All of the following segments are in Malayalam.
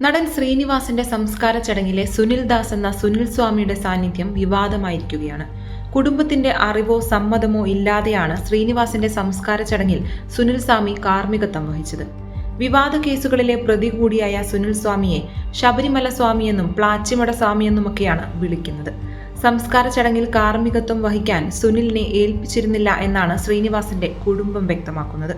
നടൻ ശ്രീനിവാസിന്റെ സംസ്കാര ചടങ്ങിലെ സുനിൽ ദാസ് എന്ന സുനിൽ സ്വാമിയുടെ സാന്നിധ്യം വിവാദമായിരിക്കുകയാണ്. കുടുംബത്തിന്റെ അറിവോ സമ്മതമോ ഇല്ലാതെയാണ് ശ്രീനിവാസിന്റെ സംസ്കാര ചടങ്ങിൽ സുനിൽ സ്വാമി കാർമ്മികത്വം വഹിച്ചത്. വിവാദ കേസുകളിലെ പ്രതി കൂടിയായ സുനിൽ സ്വാമിയെ ശബരിമല സ്വാമിയെന്നും പ്ലാച്ചിമട സ്വാമിയെന്നുമൊക്കെയാണ് വിളിക്കുന്നത്. സംസ്കാര ചടങ്ങിൽ കാർമ്മികത്വം വഹിക്കാൻ സുനിലിനെ ഏൽപ്പിച്ചിരുന്നില്ല എന്നാണ് ശ്രീനിവാസിന്റെ കുടുംബം വ്യക്തമാക്കുന്നത്.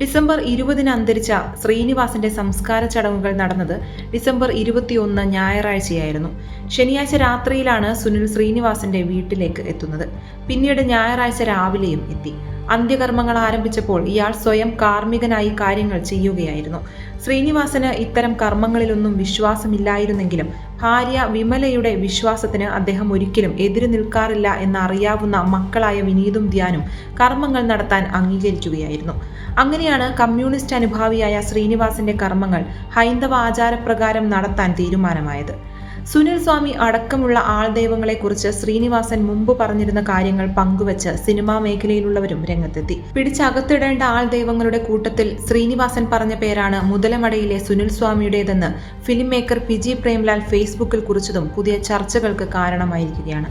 ഡിസംബർ ഇരുപതിന് അന്തരിച്ച ശ്രീനിവാസിന്റെ സംസ്കാര ചടങ്ങുകൾ നടന്നത് ഡിസംബർ ഇരുപത്തിയൊന്ന് ഞായറാഴ്ചയായിരുന്നു. ശനിയാഴ്ച രാത്രിയിലാണ് സുനിൽ ശ്രീനിവാസിന്റെ വീട്ടിലേക്ക് എത്തുന്നത്. പിന്നീട് ഞായറാഴ്ച രാവിലെയും എത്തി. അന്ത്യകർമ്മങ്ങൾ ആരംഭിച്ചപ്പോൾ ഇയാൾ സ്വയം കാർമ്മികനായി കാര്യങ്ങൾ ചെയ്യുകയായിരുന്നു. ശ്രീനിവാസന് ഇത്തരം കർമ്മങ്ങളിലൊന്നും വിശ്വാസമില്ലായിരുന്നെങ്കിലും ഭാര്യ വിമലയുടെ വിശ്വാസത്തിന് അദ്ദേഹം ഒരിക്കലും എതിരു നിൽക്കാറില്ല എന്നറിയാവുന്ന മക്കളായ വിനീതും ധ്യാനും കർമ്മങ്ങൾ നടത്താൻ അംഗീകരിക്കുകയായിരുന്നു. അങ്ങനെയാണ് കമ്മ്യൂണിസ്റ്റ് അനുഭാവിയായ ശ്രീനിവാസന്റെ കർമ്മങ്ങൾ ഹൈന്ദവ ആചാരപ്രകാരം നടത്താൻ തീരുമാനമായത്. സുനിൽ സ്വാമി അടക്കമുള്ള ആൾദൈവങ്ങളെക്കുറിച്ച് ശ്രീനിവാസൻ മുമ്പ് പറഞ്ഞിരുന്ന കാര്യങ്ങൾ പങ്കുവച്ച് സിനിമാ മേഖലയിലുള്ളവരും രംഗത്തെത്തി. പിടിച്ചകത്തിടേണ്ട ആൾദൈവങ്ങളുടെ കൂട്ടത്തിൽ ശ്രീനിവാസൻ പറഞ്ഞ പേരാണ് മുതലമടയിലെ Sunil സ്വാമിയുടേതെന്ന് film maker P G Premlal ഫേസ്ബുക്കിൽ കുറിച്ചതും പുതിയ ചർച്ചകൾക്ക് കാരണമായിരിക്കുകയാണ്.